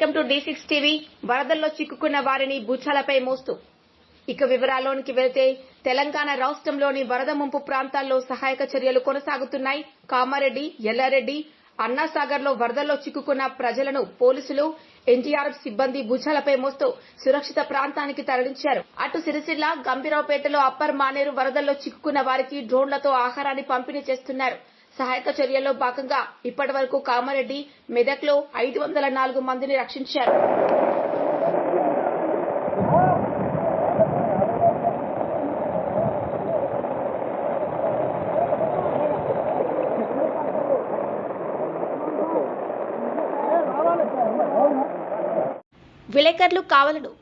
D six TV. వరదల్లో చిక్కుకున్న వారిని భూచాలపై మోస్తూ. ఇక వివరాల్లోనికి వెళ్తే తెలంగాణ రాష్ట్రంలోని వరద ముంపు ప్రాంతాల్లో సహాయక చర్యలు కొనసాగుతున్నాయి. కామారెడ్డి ఎల్లారెడ్డి అన్నాసాగర్లో వరదల్లో చిక్కుకున్న ప్రజలను పోలీసులు ఎన్టీఆర్ఎఫ్ సిబ్బంది భుజాలపై మోస్తూ సురక్షిత ప్రాంతానికి తరలించారు. అటు సిరిసిల్ల గంభీరావుపేటలో అప్పర్ మానేరు వరదల్లో చిక్కుకున్న వారికి డ్రోన్లతో ఆహారాన్ని పంపిణీ చేస్తున్నారు. సహాయక చర్యల్లో భాగంగా ఇప్పటి వరకు కామారెడ్డి మెదక్లో ఐదు వందల నాలుగు మందిని రక్షించారు. విలేకరులు కావాలను